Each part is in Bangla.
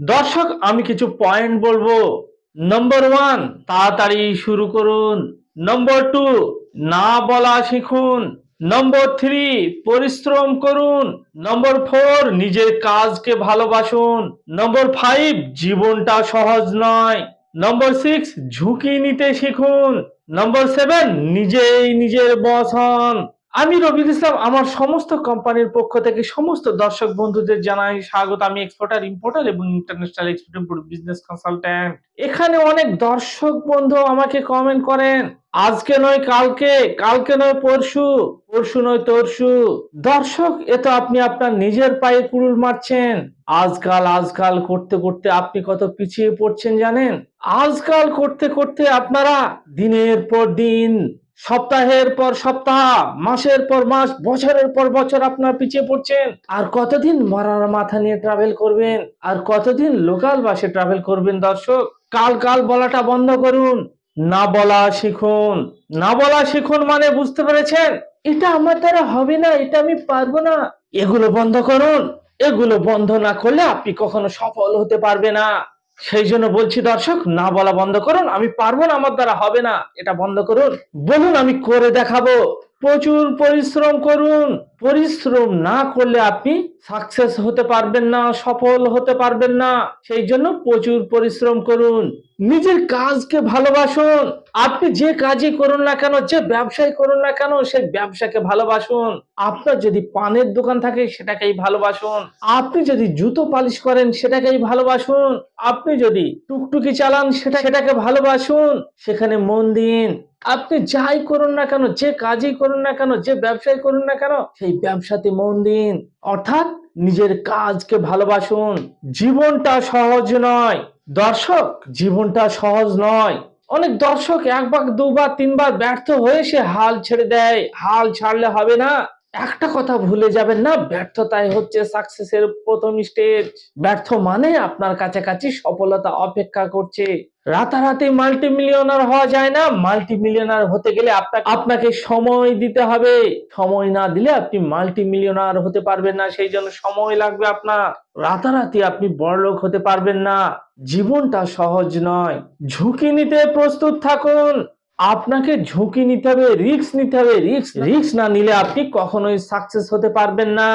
দর্শক, আমি কিছু পয়েন্ট বলব। নম্বর ওয়ান তাড়াতাড়ি শুরু করুন। নম্বর টু না বলা শিখুন। নম্বর থ্রি পরিশ্রম করুন। নম্বর ফোর নিজের কাজকে ভালোবাসুন। নম্বর ফাইভ জীবনটা সহজ নয়। নম্বর সিক্স ঝুঁকি নিতে শিখুন। নম্বর সেভেন নিজেই নিজের বস হন। আমি রবিদ ইসলাম, আমার সমস্ত কোম্পানির পক্ষ থেকে সমস্ত দর্শক বন্ধুদের জানাই স্বাগত। আমি এক্সপোর্টার ইম্পোর্টার এবং international export import business consultant এখানে অনেক দর্শক বন্ধু আমাকে কমেন্ট করেন, আজকে নয়, কালকে কালকে নয়, পরশু পরশু নয়, তরশু। দর্শক, এ তো আপনি আপনার নিজের পায়ে কুড়ুল মারছেন। আজকাল আজকাল করতে করতে আপনি কত পিছিয়ে পড়ছেন জানেন? আজকাল করতে করতে আপনারা দিনের পর দিন সপ্তাহের পর সপ্তাহ, মাসের পর মাস, বছরের পর বছর আপনার পিছিয়ে পড়ছেন আর কতদিন মরার মাথা নিয়ে ট্রাভেল করবেন? আর কতদিন লোকাল বাসে ট্রাভেল করবেন দর্শক? কাল কাল বলাটা বন্ধ করুন। না বলা শিখুন। না বলা শিখুন মানে বুঝতে পেরেছেন? এটা আমার দ্বারা হবে না, এটা আমি পারব না। এগুলো বন্ধ করুন। এগুলো বন্ধ না করলে আপনি কখনো সফল হতে পারবে না। সেই জন্য বলছি, দর্শক, না বলা বন্ধ করুন। আমি পারব না, আমার দ্বারা হবে না। এটা বন্ধ করুন। বলুন, আমি করে দেখাবো। প্রচুর পরিশ্রম করুন। পরিশ্রম না করলে আপনি সাকসেস হতে পারবেন না, সফল হতে পারবেন না। সেই জন্য প্রচুর পরিশ্রম করুন। নিজের কাজকে ভালোবাসুন। আপনি যে কাজই করুন না কেন, যে ব্যবসায় করুন না কেন, সেই ব্যবসাকে ভালোবাসুন। আপনার যদি পানের দোকান থাকে, সেটাকেই ভালোবাসুন। আপনি যদি জুতো পালিশ করেন, সেটাকেই ভালোবাসুন। আপনি যদি টুকটুকি চালান, সেটা সেটাকে ভালোবাসুন। সেখানে মন দিন। আপনি যাই করুন না কেন, যে কাজই করুন না কেন, যে ব্যবসায় করুন না কেন ব্যবসাতে মন দিন। অর্থাৎ নিজের কাজকে ভালোবাসুন। জীবনটা সহজ নয়। দর্শক, জীবনটা সহজ নয়। অনেক দর্শক একবার দুবার তিনবার ব্যর্থ হয়ে সে হাল ছেড়ে দেয়। হাল ছাড়লে হবে না। একটা কথা ভুলে যাবেন না, ব্যর্থতাই হচ্ছে সাকসেসের প্রথম স্টেজ ব্যর্থ মানে আপনার কাছাকাছি সফলতা অপেক্ষা করছে। রাতারাতি মাল্টি মিলিয়নার হওয়া যায় না মাল্টি মিলিয়নার হতে গেলে আপনাকে আপনাকে সময় দিতে হবে। সময় না দিলে আপনি মাল্টি মিলিয়নার হতে পারবেন না, সেই জন্য সময় লাগবে আপনার। রাতারাতি আপনি বড়লোক হতে পারবেন না। জীবনটা সহজ নয়। ঝুঁকি নিতে প্রস্তুত থাকুন। আপনাকে ঝুঁকি নিতে হবে রিস্ক নিতে হবে রিক্স রিক্স না। নিলে আপনি কখনোই সাকসেস হতে পারবেন না।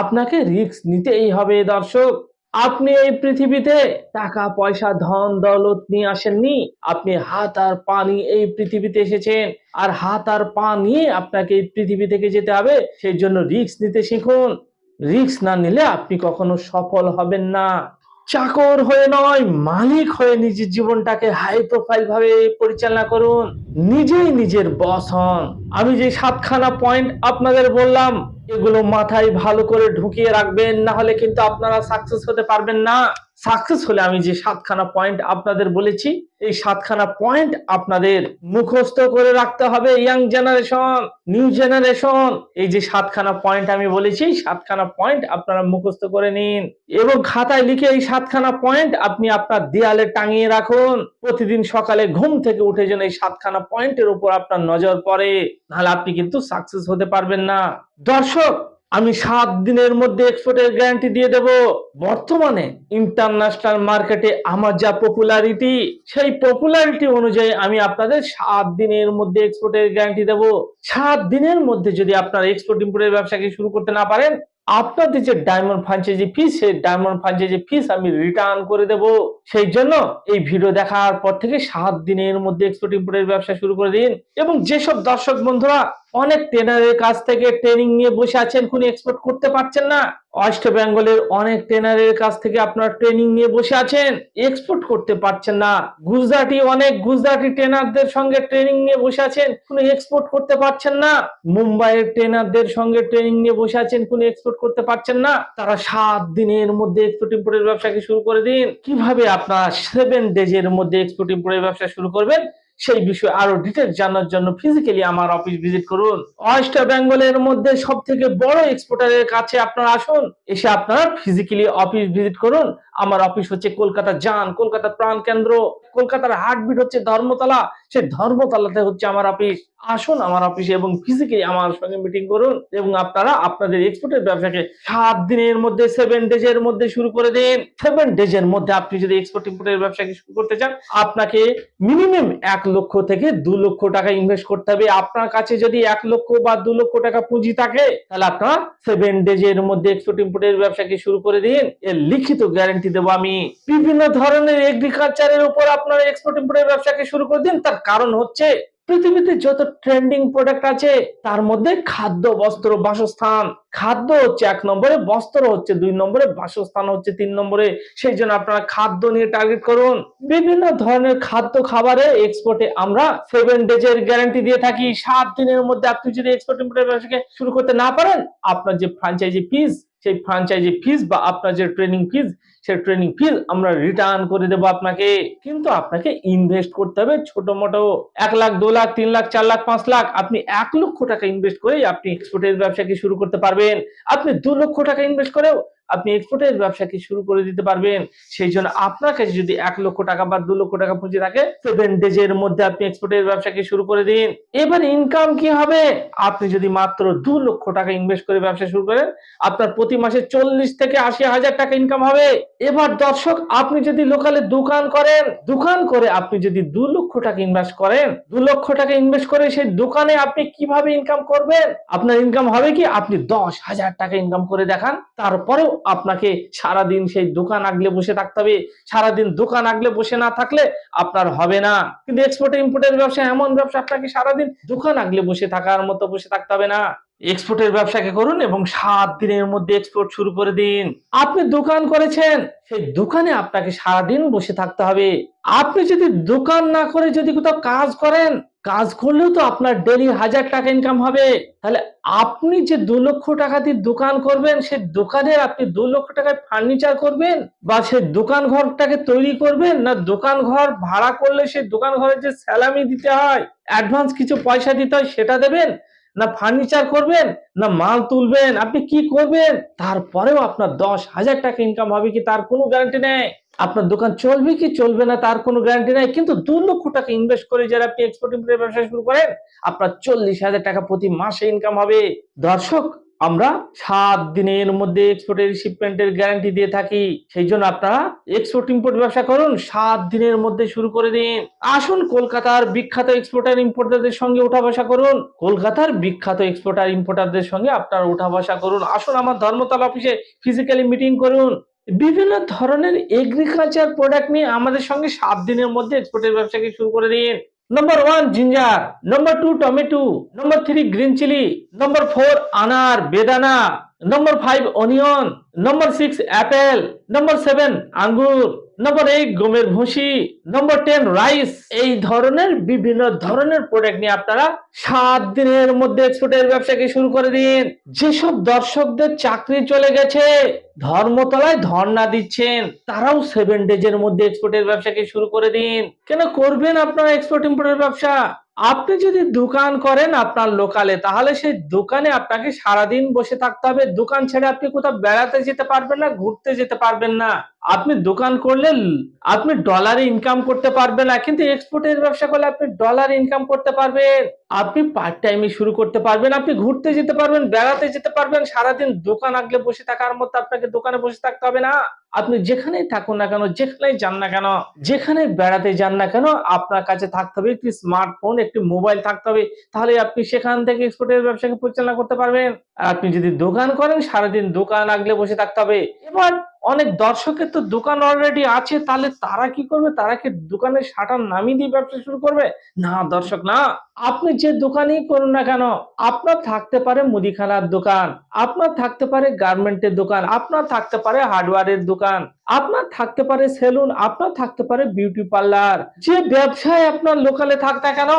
আপনাকে রিস্ক নিতেই হবে দর্শক। আপনি এই পৃথিবীতে টাকা পয়সা ধন দৌলত নিয়ে আসেননি। আপনি হাত আর পা নিয়ে এই পৃথিবীতে এসেছেন। আর হাত আর পা নিয়ে আপনাকে এই পৃথিবী থেকে যেতে হবে। সেই জন্য রিক্স নিতে শিখুন। রিস্ক না নিলে আপনি কখনো সফল হবেন না। চাকর হয়ে নয়, মালিক হয়ে নিজের জীবনটাকে হাই প্রোফাইল ভাবে পরিচালনা করুন। নিজেই নিজের বস হন। আমি যে সাতখানা পয়েন্ট আপনাদের বললাম, এগুলো মাথায় ভালো করে ঢুকিয়ে রাখবেন, না হলে কিন্তু আপনারা সাকসেস হতে পারবেন না। সাকসেস হলে আমি যে সাতখানা পয়েন্ট আপনাদের বলেছি, এই সাতখানা পয়েন্ট আপনাদের মুখস্থ করে রাখতে হবে ইয়াং জেনারেশন নিউ জেনারেশন এই যে সাতখানা পয়েন্ট আমি বলেছি সাতখানা পয়েন্ট আপনারা মুখস্থ করে নিন। এবং খাতায় লিখে এই সাতখানা পয়েন্ট আপনি আপনার দেয়ালে টাঙিয়ে রাখুন। প্রতিদিন সকালে ঘুম থেকে উঠে যেন এই সাতখানা পয়েন্টের উপর আপনার নজর পড়ে, নাহলে আপনি কিন্তু সাকসেস হতে পারবেন না। দর্শক আমি সাত দিনের মধ্যে এক্সপোর্টের গ্যারান্টি দিয়ে দেব। বর্তমানে ইন্টারন্যাশনাল মার্কেটে আমার যা পপুলারিটি সেই পপুলারিটি অনুযায়ী আমি আপনাদের সাত দিনের মধ্যে এক্সপোর্টের গ্যারান্টি দেব। সাত দিনের মধ্যে যদি আপনার এক্সপোর্ট ইম্পোর্টের ব্যবসাকে শুরু করতে না পারেন, আপনাদের যে ডায়মন্ড ফ্রাঞ্চাইজি ফিস সেই ডায়মন্ড ফ্রাঞ্চাইজি ফিস আমি রিটার্ন করে দেব। সেই জন্য এই ভিডিও দেখার পর থেকে সাত দিনের মধ্যে এক্সপোর্ট ইম্পোর্টের ব্যবসা শুরু করে দিন। এবং যেসব দর্শক বন্ধুরা অনেক ট্রেনারের কাছ থেকে ট্রেনিং নিয়ে বসে আছেন কোন এক্সপোর্ট করতে পারছেন না। ওয়েস্ট বেঙ্গলের অনেক ট্রেনারের কাছ থেকে আপনারা ট্রেনিং নিয়ে বসে আছেন এক্সপোর্ট করতে পারছেন না। গুজরাটি, অনেক গুজরাটি ট্রেনারদের সঙ্গে ট্রেনিং নিয়ে বসে আছেন কোনো এক্সপোর্ট করতে পারছেন না। মুম্বাইয়ের ট্রেনারদের সঙ্গে ট্রেনিং নিয়ে বসে আছেন কোনো এক্সপোর্ট করতে পারছেন না। তারা সাত দিনের মধ্যে এক্সপোর্ট ইম্পোর্টের ব্যবসাকে শুরু করে দিন? কীভাবে আপনারা সেভেন ডেজের মধ্যে এক্সপোর্ট ইম্পোর্টের ব্যবসা শুরু করবেন? সেই বিষয়ে আরও ডিটেলস জানার জন্য ফিজিক্যালি আমার অফিস ভিজিট করুন। ওয়েস্ট বেঙ্গলের মধ্যে সব থেকে বড় এক্সপোর্টারের কাছে আপনারা আসুন, এসে আপনারা ফিজিক্যালি অফিস ভিজিট করুন। আমার অফিস হচ্ছে কলকাতা যান, কলকাতা প্রাণ কেন্দ্র। কলকাতার হার্টবিট হচ্ছে ধর্মতলা। সেই ধর্মতলাতে হচ্ছে আমার অফিস আসুন আমার অফিসে এবং ফিজিক্যালি আমার সঙ্গে মিটিং করুন এবং আপনারা আপনাদের এক্সপোর্টের ব্যবসাকে সাত দিনের মধ্যে সেভেন ডেজ এর মধ্যে শুরু করে দিন। সেভেন ডেজ এর মধ্যে আপনি যদি এক্সপোর্ট ইম্পোর্টের ব্যবসাকে শুরু করতে চান, আপনাকে মিনিমাম এক লক্ষ থেকে দু লক্ষ টাকা ইনভেস্ট করতে হবে। আপনার কাছে যদি এক লক্ষ বা দু লক্ষ টাকা পুঁজি থাকে, তাহলে আপনারা সেভেন ডেজ এর মধ্যে এক্সপোর্ট ইম্পোর্টের ব্যবসাকে শুরু করে দিন। এর লিখিত গ্যারান্টি দেবো আমি। বিভিন্ন ধরনের এগ্রিকালচারের উপর আপনার এক্সপোর্ট ইম্পোর্টের ব্যবসাকে শুরু করে দিন, তার কারণ হচ্ছে পৃথিবীতে যত ট্রেন্ডিং প্রোডাক্ট আছে, তার মধ্যে খাদ্য, বস্ত্র, বাসস্থান। খাদ্য হচ্ছে এক নম্বরে, বস্ত্র হচ্ছে দুই নম্বরে, বাসস্থান হচ্ছে তিন নম্বরে। সেই জন্য আপনারা খাদ্য নিয়ে টার্গেট করুন। বিভিন্ন ধরনের খাদ্য খাবারে এক্সপোর্টে আমরা সেভেন ডেজ এর গ্যারান্টি দিয়ে থাকি। সাত দিনের মধ্যে আপনি যদি এক্সপোর্ট ইম্পোর্টের ব্যবসাকে শুরু করতে না পারেন, আপনার যে ফ্রাঞ্চাইজি ফিজ সেই ফ্রাঞ্চাইজি ফিজ বা আপনার যে ট্রেনিং ফিজ সেই ট্রেনিং ফিজ আমরা রিটার্ন করে দেবো আপনাকে। কিন্তু আপনাকে ইনভেস্ট করতে হবে ছোট মোটো এক লাখ, দু লাখ, তিন লাখ, চার লাখ, পাঁচ লাখ। আপনি এক লক্ষ টাকা ইনভেস্ট করেই আপনি এক্সপোর্টের ব্যবসাকে শুরু করতে পারবেন। আপনি দু লক্ষ টাকা ইনভেস্ট করেও আপনি এক্সপোর্টের ব্যবসাকে শুরু করে দিতে পারবেন? সেই জন্য আপনার কাছে যদি এক লক্ষ টাকা বা দু লক্ষ টাকা পুঁজি থাকে সেভেন ডেজ এর মধ্যে আপনি এক্সপোর্টের ব্যবসাকে শুরু করে দিন। এবার ইনকাম কি হবে? আপনি যদি মাত্র দু লক্ষ টাকা ইনভেস্ট করে ব্যবসা শুরু করেন, আপনার প্রতি মাসে চল্লিশ থেকে আশি হাজার টাকা ইনকাম হবে। এবার দর্শক, আপনি যদি লোকালে দোকান করেন, দোকান করে আপনি যদি দু লক্ষ টাকা ইনভেস্ট করেন, দু লক্ষ টাকা ইনভেস্ট করে সেই দোকানে আপনি কীভাবে ইনকাম করবেন? আপনার ইনকাম হবে কি? আপনি দশ হাজার টাকা ইনকাম করে দেখান, তারপরেও আপনাকে সারাদিন সেই দোকান আগলে বসে থাকতে হবে। সারাদিন দোকান আগলে বসে না থাকলে আপনার হবে না। কিন্তু এক্সপোর্ট ইম্পোর্টের ব্যবসা, এমন ব্যবসা, আপনাকে সারাদিন দোকান আগলে বসে থাকার মতো বসে থাকতে হবে না। এক্সপোর্টের ব্যবসাকে করুন এবং সাত দিনের মধ্যে এক্সপোর্ট শুরু করে দিন। আপনি দোকান করেছেন, সেই দোকানে আপনাকে সারাদিন বসে থাকতে হবে। আপনি যদি দোকান না করে যদি কোথাও কাজ করেন কাজ করলেও তো আপনার ডেলি হাজার টাকা ইনকাম হবে। তাহলে আপনি যে দু লক্ষ টাকা দিয়ে দোকান করবেন সেই দোকানের আপনি দু লক্ষ টাকায় ফার্নিচার করবেন বা সে দোকান ঘরটাকে তৈরি করবেন না দোকান ঘর ভাড়া করলে সে দোকান ঘরের যে স্যালামি দিতে হয় অ্যাডভান্স কিছু পয়সা দিতে হয়, সেটা দেবেন? না ফার্নিচার করবেন, না মাল তুলবেন, আপনি কি করবেন? তারপরেও আপনার দশ হাজার টাকা ইনকাম হবে কি তার কোনো গ্যারান্টি নেই। আপনার দোকান চলবে কি চলবে না তার কোনো গ্যারান্টি নাই। কিন্তু দু লক্ষ টাকা ইনভেস্ট করে যারা আপনি এক্সপোর্ট ইম্পোর্টের ব্যবসা শুরু করেন, আপনার চল্লিশ হাজার টাকা প্রতি মাসে ইনকাম হবে। দর্শক আমরা সাত দিনের মধ্যে এক্সপোর্টের শিপমেন্টের গ্যারান্টি দিয়ে থাকি। সেই জন্য আপনারা এক্সপোর্ট ইম্পোর্ট ব্যবসা করুন, সাত দিনের মধ্যে শুরু করে দিন। আসুন কলকাতার বিখ্যাত এক্সপোর্টার ইম্পোর্টারদের সঙ্গে উঠা বসা করুন। কলকাতার বিখ্যাত এক্সপোর্টার ইম্পোর্টারদের সঙ্গে আপনারা উঠা বসা করুন। আসুন আমার ধর্মতলা অফিসে ফিজিক্যালি মিটিং করুন। বিভিন্ন ধরনের এগ্রিকালচার প্রোডাক্ট নিয়ে আমাদের সঙ্গে সাত দিনের মধ্যে এক্সপোর্টের ব্যবসাকে শুরু করে দিন। Number one ginger number two tomato number three green chilli number four আনার বেদানা number five onion number six apple number seven আঙ্গুর নম্বর এইট গমের ভুসি. নম্বর টেন রাইস এই ধরনের বিভিন্ন ধরনের প্রোডাক্ট নিয়ে আপনারা সাত দিনের মধ্যে এক্সপোর্টের ব্যবসাকে শুরু করে দিন। যেসব দর্শকদের চাকরি চলে গেছে, ধর্মতলায় ধর্ণা দিচ্ছেন, তারাও সেভেন ডেজের মধ্যে এক্সপোর্টের ব্যবসাকে শুরু করে দিন। কেন করবেন আপনারা এক্সপোর্ট ইম্পোর্টের ব্যবসা? আপনি যদি দোকান করেন আপনার লোকালে, তাহলে সেই দোকানে আপনাকে সারাদিন বসে থাকতে হবে। দোকান ছেড়ে আপনি কোথাও বেড়াতে যেতে পারবেন না, ঘুরতে যেতে পারবেন না। আপনি দোকান করলে আপনি ডলারে ইনকাম করতে পারবেন না, কিন্তু এক্সপোর্টের ব্যবসা করলে আপনি ডলার ইনকাম করতে পারবেন। আপনি পার্ট টাইমে শুরু করতে পারবেন, আপনি ঘুরতে যেতে পারবেন, বেড়াতে যেতে পারবেন, সারাদিন দোকান আগলে বসে থাকার মতো আপনাকে দোকানে বসে থাকতে হবে না। আপনি যেখানেই থাকুন না কেন, যেখানেই যান না কেন যেখানে বেড়াতে যান না কেন, আপনার কাছে থাকতে হবে একটি স্মার্টফোন একটি মোবাইল থাকতে হবে। তাহলে আপনি সেখান থেকে এক্সপোর্টের ব্যবসাকে পরিচালনা করতে পারবেন। আর আপনি যদি দোকান করেন, সারাদিন দোকান আগলে বসে থাকতে হবে। এবার অনেক দর্শকের তো দোকান অলরেডি আছে, তাহলে তারা কি করবে? তারা কি দোকানের শাটার নামিয়ে দিয়ে ব্যবসা শুরু করবে? না দর্শক, না। আপনি যে দোকানেই করুন না কেন, আপনার থাকতে পারে মুদিখানার দোকান, আপনার থাকতে পারে গার্মেন্টের দোকান, আপনার থাকতে পারে হার্ডওয়ারের দোকান। আপনার থাকতে পারে সেলুন, আপনার থাকতে পারে বিউটি পার্লার। যে ব্যবসায় আপনার লোকালে থাক না কেন,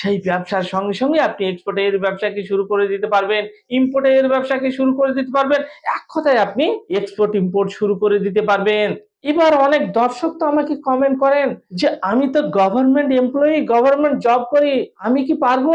সেই ব্যবসার সঙ্গে সঙ্গে আপনি এক্সপোর্টের ব্যবসাকে শুরু করে দিতে পারবেন, ইম্পোর্টের ব্যবসাকে শুরু করে দিতে পারবেন, এক কথায় আপনি এক্সপোর্ট, ইম্পোর্ট শুরু করে দিতে পারবেন। এবার অনেক দর্শক তো আমাকে কমেন্ট করেন যে, আমি তো গভর্নমেন্ট এমপ্লয়ি গভর্নমেন্ট জব করি, আমি কি পারব?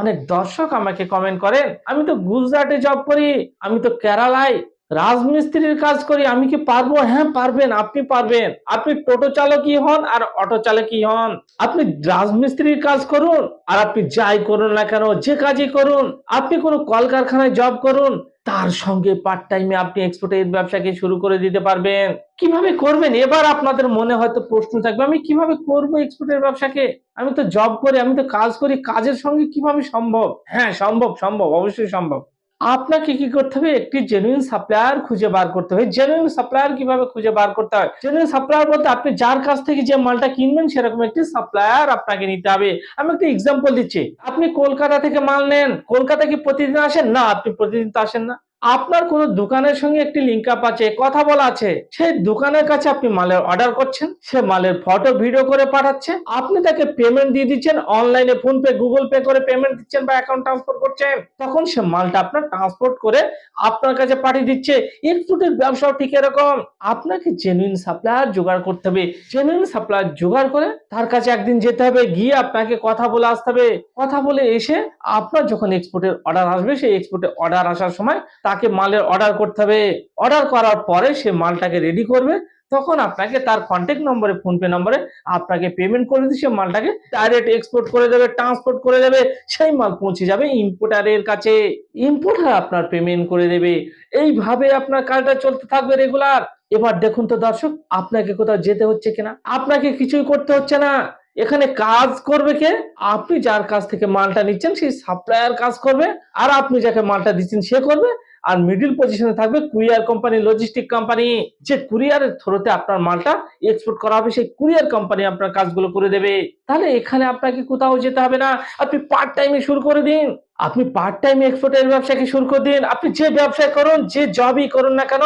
অনেক দর্শক আমাকে কমেন্ট করেন, আমি তো গুজরাটে জব করি, আমি তো কেরালায় রাজমিস্ত্রির কাজ করি, আমি কি পারব? হ্যাঁ পারবেন, আপনি পারবেন। আপনি টোটো চালকই হন আর অটো চালকই হন। আপনি রাজমিস্ত্রির কাজ করুন আর আপনি যাই করুন না কেন, যে কাজই করুন, আপনি কোনো কলকারখানায় জব করুন, তার সঙ্গে পার্ট টাইমে আপনি এক্সপোর্টের ব্যবসাকে শুরু করে দিতে পারবেন। কীভাবে করবেন? এবার আপনাদের মনে হয়তো প্রশ্ন থাকবে, আমি কীভাবে করব এক্সপোর্টের ব্যবসাকে? আমি তো জব করি, আমি তো কাজ করি, কাজের সঙ্গে কীভাবে সম্ভব? হ্যাঁ সম্ভব সম্ভব, অবশ্যই সম্ভব। আপনাকে কি করতে হবে? একটি জেনুইন সাপ্লায়ার খুঁজে বার করতে হবে। জেনুইন সাপ্লায়ার কীভাবে খুঁজে বার করতে হয়? জেনুইন সাপ্লায়ার বলতে আপনি যার কাছ থেকে যে মালটা কিনবেন, সেরকম একটি সাপ্লায়ার আপনাকে নিতে হবে। আমি একটা এক্সাম্পল দিচ্ছি। আপনি কলকাতা থেকে মাল নেন। কলকাতা কি প্রতিদিন আসেন? না, আপনি প্রতিদিন তো আসেন না। আপনার কোন দোকানের সঙ্গে একটি লিঙ্ক আপ আছে, কথা বলা আছে, সেই দোকানের কাছে আপনি মালের অর্ডার করছেন, সে মালের ফটো ভিডিও করে পাঠাচ্ছে, আপনি তাকে পেমেন্ট দিয়ে দিচ্ছেন অনলাইনে ফোন পে গুগল পে করে পেমেন্ট দিচ্ছেন বা অ্যাকাউন্ট ট্রান্সফার করছেন, তখন সে মালটা আপনার ট্রান্সপোর্ট করে আপনার কাছে পাঠিয়ে দিচ্ছে। এক্সপোর্টের ব্যবসাও ঠিক এরকম। আপনাকে জেনুইন সাপ্লায়ার জোগাড় করতে হবে। জেনুইন সাপ্লায়ার জোগাড় করে তার কাছে একদিন যেতে হবে, গিয়ে আপনাকে কথা বলে আসতে হবে। কথা বলে এসে আপনার যখন এক্সপোর্টের অর্ডার আসবে, সেই এক্সপোর্টের অর্ডার আসার সময় তাকে মালের অর্ডার করতে হবে। অর্ডার করার পরে সে মালটাকে রেডি করবে। তখন আপনাকে তার কন্ট্যাক্ট নম্বরে ফোনপে নম্বরে আপনাকে পেমেন্ট করে দিয়ে সে মালটাকে ডাইরেক্ট এক্সপোর্ট করে দেবে ট্রান্সপোর্ট করে দেবে। সেই মাল পৌঁছে যাবে ইম্পোর্টারের কাছে। ইম্পোর্টার আপনার পেমেন্ট করে দেবে। এইভাবে আপনার কাজটা চলতে থাকবে রেগুলার এবার দেখুন তো দর্শক, আপনাকে কোথাও যেতে হচ্ছে কিনা? আপনাকে কিছুই করতে হচ্ছে না। এখানে কাজ করবে কে? আপনি যার কাছ থেকে মালটা নিচ্ছেন, সেই সাপ্লায়ার কাজ করবে। আর আপনি যাকে মালটা দিচ্ছেন, সে করবে। আর মিডিল পজিশনে থাকবে কুরিয়ার কোম্পানি লজিস্টিক কোম্পানি যে কুরিয়ারের থ্রোতে আপনার মালটা এক্সপোর্ট করা হবে, সেই কুরিয়ার কোম্পানি আপনার কাজগুলো করে দেবে। তাহলে এখানে আপনাকে কোথাও যেতে হবে না। আপনি পার্ট টাইমে শুরু করে দিন। আপনি পার্ট টাইম এক্সপোর্টের ব্যবসাকে শুরু করে দিন। আপনি যে ব্যবসা করুন, যে জবই করুন না কেন,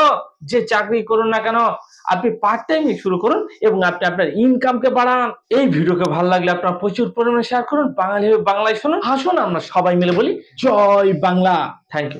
যে চাকরি করুন না কেন, আপনি পার্ট টাইমে শুরু করুন এবং আপনি আপনার ইনকামকে বাড়ান। এই ভিডিওকে ভালো লাগলে আপনার প্রচুর পরিমাণে শেয়ার করুন। বাঙালি বাংলায় শুনুন। হাসুন আমরা সবাই মিলে বলি, জয় বাংলা। Thank you